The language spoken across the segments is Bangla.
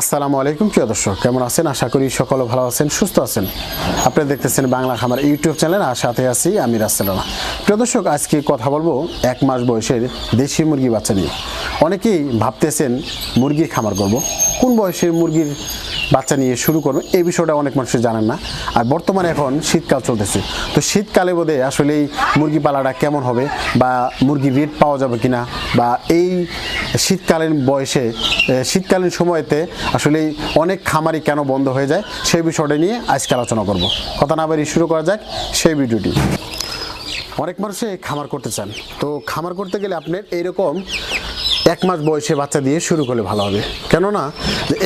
আসসালামু আলাইকুম, প্রিয় দর্শক। কেমন আছেন? আশা করি সকল ভালো আছেন, সুস্থ আছেন। আপনি দেখতেছেন বাংলা খামার ইউটিউব চ্যানেল, আর সাথে আছি আমি রাসেলানা প্রিয় দর্শক, আজকে কথা বলব এক মাস বয়সের দেশি মুরগি বাচ্চা নিয়ে। অনেকেই ভাবতেছেন মুরগি খামার করব। কোন বয়সের মুরগির বাচ্চা নিয়ে শুরু করবে। এই বিষয়টা অনেক মানুষের জানেন না। আর বর্তমানে এখন শীতকাল চলতেছে। তো শীতকালে বোধে আসলে এই মুরগি পালাটা কেমন হবে বা মুরগি রেট পাওয়া যাবে কিনা বা এই শীতকালীন বয়সে শীতকালীন সময়তে আসলে অনেক খামারই কেন বন্ধ হয়ে যায় সেই বিষয়টা নিয়ে আজকে আলোচনা করব। কথা না বাড়ি শুরু করা যাক সেই ভিডিওটি। অনেক মানুষে খামার করতে চান। তো খামার করতে গেলে আপনার এইরকম এক মাস বয়সে বাচ্চা দিয়ে শুরু করলে ভালো হবে। কেননা,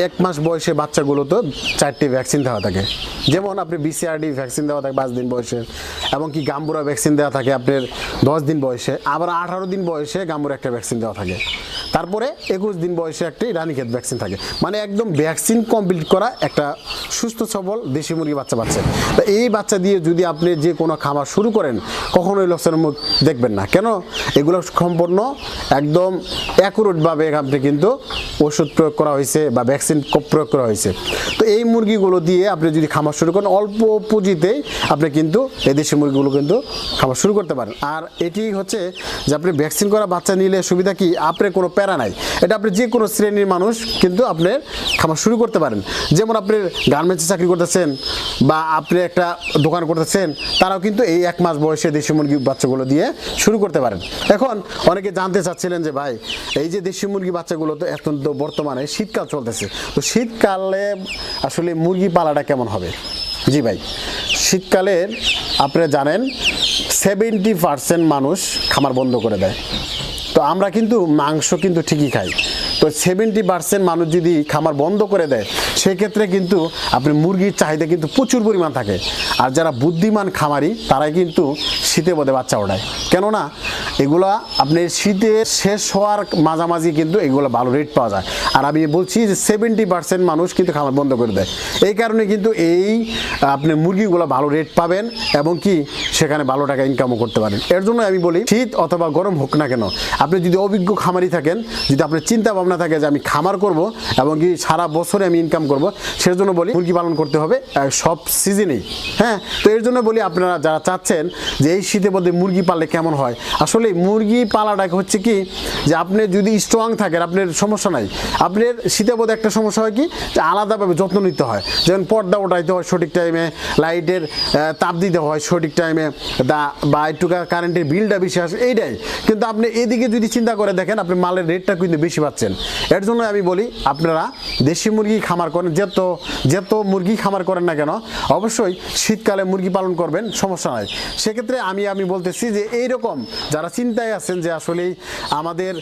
এক মাস বয়সে বাচ্চাগুলো তো চারটি ভ্যাকসিন দেওয়া থাকে। যেমন আপনি বিসিআরডি ভ্যাকসিন দেওয়া থাকে পাঁচ দিন বয়সে এবং কি গাম্বুরা ভ্যাকসিন দেওয়া থাকে আপনার দশ দিন বয়সে, আবার আঠারো দিন বয়সে গাম্বুরা একটা ভ্যাকসিন দেওয়া থাকে। তারপরে একুশ দিন বয়সে একটি রানীক্ষেত ভ্যাকসিন থাকে। মানে একদম ভ্যাকসিন কমপ্লিট করা একটা সুস্থ, সবল দেশি মুরগি বাচ্চা পাচ্ছেন তো এই বাচ্চা দিয়ে যদি আপনি যে কোনো খাবার শুরু করেন, কখনোই লোকসানের মুখ দেখবেন না। কেন? এগুলো সম্পূর্ণ একদম অ্যাকুরেটভাবে আপনি কিন্তু ওষুধ প্রয়োগ করা হয়েছে বা ভ্যাকসিন প্রয়োগ করা হয়েছে। তো এই মুরগিগুলো দিয়ে আপনি যদি খামার শুরু করেন, অল্প পুঁজিতেই আপনি কিন্তু এই দেশি মুরগিগুলো কিন্তু খামার শুরু করতে পারেন। আর এটি হচ্ছে যে আপনি ভ্যাকসিন করা বাচ্চা নিলে সুবিধা কি? আপনার কোনো প্যারা নাই। এটা আপনি যে কোনো শ্রেণির মানুষ কিন্তু আপনি খামার শুরু করতে পারেন। যেমন আপনি গার্মেন্টসে চাকরি করতেছেন বা আপনি একটা দোকান করতেছেন, তারাও কিন্তু এই এক মাস বয়সে দেশি মুরগি বাচ্চাগুলো দিয়ে শুরু করতে পারেন। এখন অনেকে জানতে চাচ্ছিলেন যে, ভাই এই যে দেশি মুরগি বাচ্চাগুলো তো এখন তো বর্তমানে শীতকাল চলতেছে। তো শীতকালে আসলে মুরগি পালাটা কেমন হবে? জি ভাই শীতকালের আপনি জানেন সেভেন্টি পার্সেন্ট মানুষ খামার বন্ধ করে দেয়। তো আমরা কিন্তু মাংস কিন্তু ঠিকই খাই। তো সেভেন্টি পার্সেন্ট মানুষ যদি খামার বন্ধ করে দেয় সেক্ষেত্রে কিন্তু আপনি মুরগির চাহিদা কিন্তু প্রচুর পরিমাণ থাকে। আর যারা বুদ্ধিমান খামারি, তারাই কিন্তু শীতে বোধে বাচ্চা ওঠায়। কেননা, এগুলা আপনি শীতে শেষ হওয়ার মাঝামাঝি কিন্তু এগুলো ভালো রেট পাওয়া যায়। আর আমি বলছি যে সেভেন্টি পার্সেন্ট মানুষ কিন্তু খামার বন্ধ করে দেয়। এই কারণে কিন্তু এই, আপনি মুরগিগুলো ভালো রেট পাবেন এবং কি সেখানে ভালো টাকা ইনকামও করতে পারেন। এর জন্য আমি বলি, শীত অথবা গরম হোক না কেন, আপনি যদি অভিজ্ঞ খামারি থাকেন, যদি আপনার চিন্তা ভাবনা থাকে যে আমি খামার করব এবং কি সারা বছরে আমি ইনকাম করব। সেজন্য বলি মুরগি পালন করতে হবে সব সিজনেই। হ্যাঁ তো এর জন্য বলি আপনারা যারা চাচ্ছেন যে এই শীতের মধ্যে মুরগি পাললে কেমন হয়। আসলে মুরগি পালাটা হচ্ছে কি যে আপনি যদি স্ট্রং থাকেন, আপনার সমস্যা নাই। আপনার শীতের মধ্যে একটা সমস্যা হয় কি যে আলাদাভাবে যত্ন নিতে হয়। যেমন পর্দা ওঠাইতে হয় সঠিক টাইমে লাইটের তাপ দিতে হয় সঠিক টাইমে দা, বা একটু কারেন্টের বিলটা বেশি আসে, এইটাই। কিন্তু আপনি এদিকে যদি চিন্তা করে দেখেন, আপনি মালের রেটটা কিন্তু বেশি পাচ্ছেন। এর জন্য আমি বলি আপনারা দেশি মুরগি খামার করেন, যত যত মুরগি খামার করেন না কেন, অবশ্যই শীতকালে মুরগি পালন করবেন, সমস্যা নাই। সেক্ষেত্রে আমি আমি বলতেছি যে এইরকম যারা চিন্তায় আছেন যে আসলে আমাদের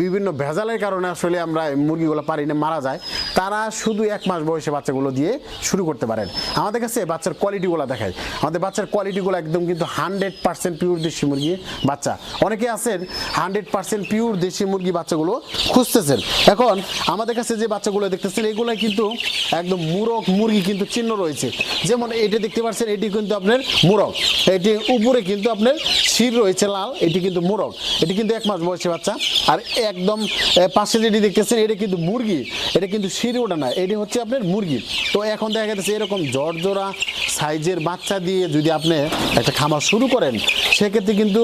বিভিন্ন ভেজালের কারণে আসলে আমরা এই মুরগিগুলো পারি না, মারা যায়, তারা শুধু এক মাস বয়সে বাচ্চাগুলো দিয়ে শুরু করতে পারেন। আমাদের কাছে বাচ্চার কোয়ালিটিগুলো দেখায় আমাদের বাচ্চার কোয়ালিটিগুলো একদম কিন্তু হান্ড্রেড পার্সেন্ট পিওর দেশি মুরগি বাচ্চা। অনেকে আছেন হান্ড্রেড পার্সেন্ট পিওর দেশি মুরগি বাচ্চাগুলো খুঁজতেছেন। এখন আমাদের কাছে যে বাচ্চাগুলো দেখতেছেন, এগুলো কিন্তু একদম মুরগ, মুরগি কিন্তু চিহ্ন রয়েছে। যেমন এটি দেখতে পাচ্ছেন, এটি কিন্তু আপনার মুরগ। এটি উপরে কিন্তু আপনার শির রয়েছে লাল, এটি কিন্তু মুরগ। এটি কিন্তু এক মাস বয়সী বাচ্চা। আর একদম পাশে যেটি দেখতেছেন, এটি কিন্তু মুরগি। এটা কিন্তু শির ওটা না, এটি হচ্ছে আপনার মুরগি। তো এখন দেখা যাচ্ছে এরকম জর্জরা সাইজের বাচ্চা দিয়ে যদি আপনি একটা খামার শুরু করেন, সেক্ষেত্রে কিন্তু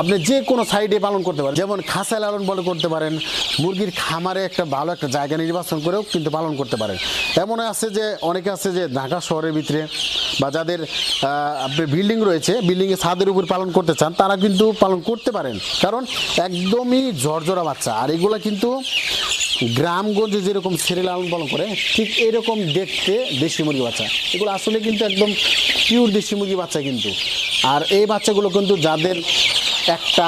আপনি যে কোনো সাইডে পালন করতে পারেন। যেমন খাঁচায় লালন পালন করতে পারেন। মুরগির খামারে একটা ভালো একটা জায়গা নির্বাচন করেও কিন্তু পালন করতে পারেন। এমন আছে যে, অনেকে আছে যে, ঢাকা শহরের ভিতরে বা যাদের বিল্ডিং রয়েছে বিল্ডিংয়ে ছাদের উপর পালন করতে চান, তারা কিন্তু পালন করতে পারেন। কারণ একদমই ঝরঝরা বাচ্চা। আর এগুলো কিন্তু গ্রামগঞ্জে যেরকম ছেড়ে লালন পালন করে, ঠিক এরকম দেখতে দেশি মুরগি বাচ্চা। এগুলো আসলে কিন্তু একদম পিওর দেশি মুরগি বাচ্চা কিন্তু। আর এই বাচ্চাগুলো কিন্তু যাদের একটা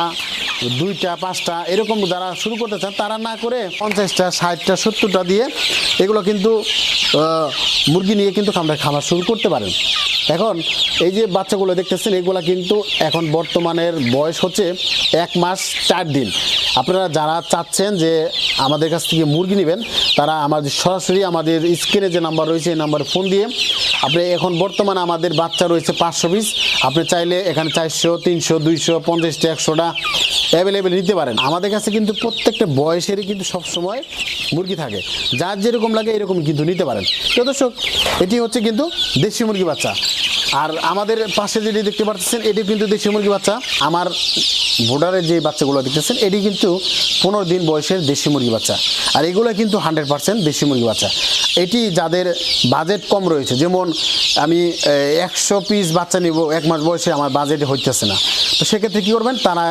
দুইটা, পাঁচটা, এরকম যারা শুরু করতে চান তারা না করে পঞ্চাশটা, ষাটটা, সত্তরটা দিয়ে এগুলো কিন্তু মুরগি নিয়ে কিন্তু আমরা খাবার শুরু করতে পারেন। এখন এই যে বাচ্চাগুলো দেখতেছেন, এগুলা কিন্তু এখন বর্তমানের বয়স হচ্ছে এক মাস চার দিন। আপনারা যারা চাচ্ছেন যে আমাদের কাছ থেকে মুরগি নেবেন, তারা আমাদের সরাসরি আমাদের স্ক্রিনে যে নাম্বার রয়েছে, এই নাম্বারে ফোন দিয়ে আপনি এখন বর্তমানে আমাদের বাচ্চা রয়েছে পাঁচশো পিস আপনি চাইলে এখানে চারশো, তিনশো, দুইশো, পঞ্চাশটা, একশোটা অ্যাভেলেবেল নিতে পারেন। আমাদের কাছে কিন্তু প্রত্যেকটা বয়সেরই কিন্তু সবসময় মুরগি থাকে। যার যেরকম লাগে এরকম কিন্তু নিতে পারেন। তো দর্শক, এটি হচ্ছে কিন্তু দেশি মুরগি বাচ্চা। আর আমাদের পাশে যেটি দেখতে পাচ্ছেন এটি কিন্তু দেশি মুরগি বাচ্চা। আমার ভোটারের যে বাচ্চাগুলো দেখতেছেন, এটি কিন্তু পনেরো দিন বয়সের দেশি মুরগি বাচ্চা। আর এগুলো কিন্তু হান্ড্রেড পার্সেন্ট দেশি মুরগি বাচ্চা। এটি যাদের বাজেট কম রয়েছে, যেমন আমি একশো পিস বাচ্চা নিব, এক মাস বয়সে আমার বাজেট হইতেছে না। তো সেক্ষেত্রে কী করবেন? তারা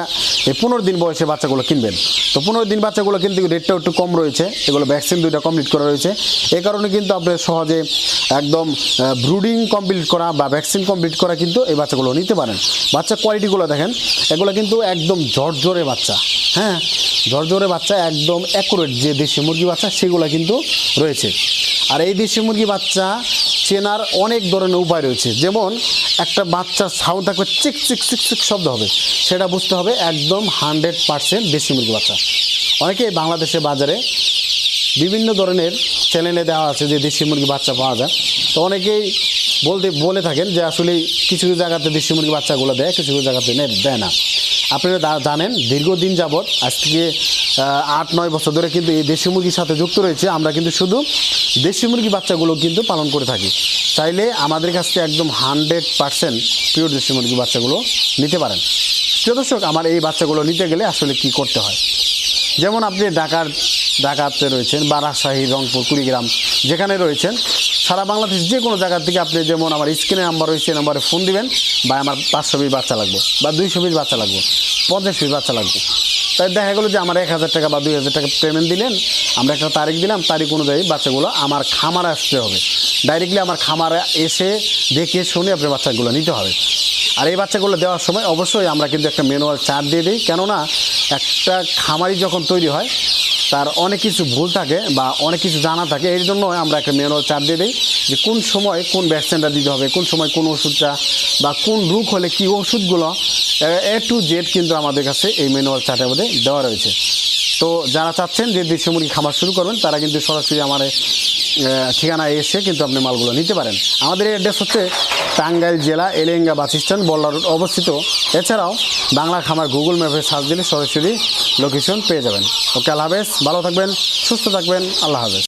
পনেরো দিন বয়সে বাচ্চাগুলো কিনবেন। তো পনেরো দিন বাচ্চাগুলো কিন্তু রেটটাও একটু কম রয়েছে, এগুলো ভ্যাকসিন দুইটা কমপ্লিট করা রয়েছে। এ কারণে কিন্তু আপনার সহজে একদম ব্রুডিং কমপ্লিট করা বা ভ্যাকসিন কমপ্লিট করা কিন্তু এই বাচ্চাগুলো নিতে পারেন। বাচ্চা কোয়ালিটিগুলো দেখেন, এগুলো কিন্তু একদম ঝরঝরে বাচ্চা হ্যাঁ? ঝরঝরে বাচ্চা একদম অ্যাকুরেট যে দেশি মুরগি বাচ্চা, সেগুলো কিন্তু রয়েছে। আর এই দেশি মুরগি বাচ্চা চেনার অনেক ধরনের উপায় রয়েছে। যেমন, একটা বাচ্চার সাউন্ড থাকবে চিক চিক চিক চিক শব্দ হবে। সেটা বুঝতে হবে একদম হান্ড্রেড পার্সেন্ট দেশি মুরগি বাচ্চা। অনেকে বাংলাদেশের বাজারে বিভিন্ন ধরনের চ্যানেলে দেওয়া আছে যে দেশি মুরগি বাচ্চা পাওয়া যায়। তো অনেকেই বলতে, বলে থাকেন যে আসলে কিছু কিছু জায়গাতে দেশি মুরগি বাচ্চাগুলো দেয়, কিছু কিছু জায়গাতে দেয় না। আপনারা জানেন, দীর্ঘদিন যাবৎ আজ থেকে আট, নয় বছর ধরে কিন্তু এই দেশি মুরগির সাথে যুক্ত রয়েছে। আমরা কিন্তু শুধু দেশি মুরগি বাচ্চাগুলো কিন্তু পালন করে থাকি। চাইলে আমাদের কাছ থেকে একদম হান্ড্রেড পার্সেন্ট পিওর দেশি মুরগি বাচ্চাগুলো নিতে পারেন। দর্শক, আমার এই বাচ্চাগুলো নিতে গেলে আসলে কি করতে হয়? যেমন আপনি ঢাকার, ঢাকাতে রয়েছেন বা রাজশাহী, রংপুর, কুড়িগ্রাম যেখানে রয়েছেন সারা বাংলাদেশ যে কোনো জায়গার থেকে আপনি যেমন আমার স্ক্রিনে নাম্বার রয়েছে নাম্বারে ফোন দিবেন বা আমার পাঁচশো পিস বাচ্চা লাগবে বা দুইশো পিস বাচ্চা লাগবে, পঞ্চাশ পিস বাচ্চা লাগবে। তাই দেখা গেলো যে আমার এক হাজার টাকা বা দুই হাজার টাকা পেমেন্ট দিলেন, আমরা একটা তারিখ দিলাম, তারিখ অনুযায়ী বাচ্চাগুলো আমার খামারে আসতে হবে। ডাইরেক্টলি আমার খামারে এসে দেখে শুনে আপনার বাচ্চাগুলো নিতে হবে। আর এই বাচ্চাগুলো দেওয়ার সময় অবশ্যই আমরা কিন্তু একটা ম্যানুয়াল চার্ট দিয়ে দিই। কেননা একটা খামারি যখন তৈরি হয় তার অনেক কিছু ভুল থাকে বা অনেক কিছু জানা থাকে এর জন্য আমরা একটা মেনুয়াল চার্ট দিয়ে দিই যে কোন সময় কোন ভ্যাকসিনটা দিতে হবে, কোন সময় কোন ওষুধটা বা কোন রোগ হলে কী ওষুধগুলো, এ টু জেড কিন্তু আমাদের কাছে এই ম্যানুয়াল চার্টের মধ্যে দেওয়া রয়েছে। তো যারা চাচ্ছেন যে দেশি মুরগি খামার শুরু করবেন, তারা কিন্তু সরাসরি আমার ঠিকানায় এসে কিন্তু আপনি মালগুলো নিতে পারেন। আমাদের অ্যাড্রেস হচ্ছে টাঙ্গাইল জেলা Elenga bus stand Ballah road অবস্থিত। এছাড়াও বাংলা খামার গুগল ম্যাপে সার্চ দিলে সরাসরি লোকেশন পেয়ে যাবেন। ওকে, আল্লাহ হাফেজ। ভালো থাকবেন, সুস্থ থাকবেন, আল্লাহ হাফেজ।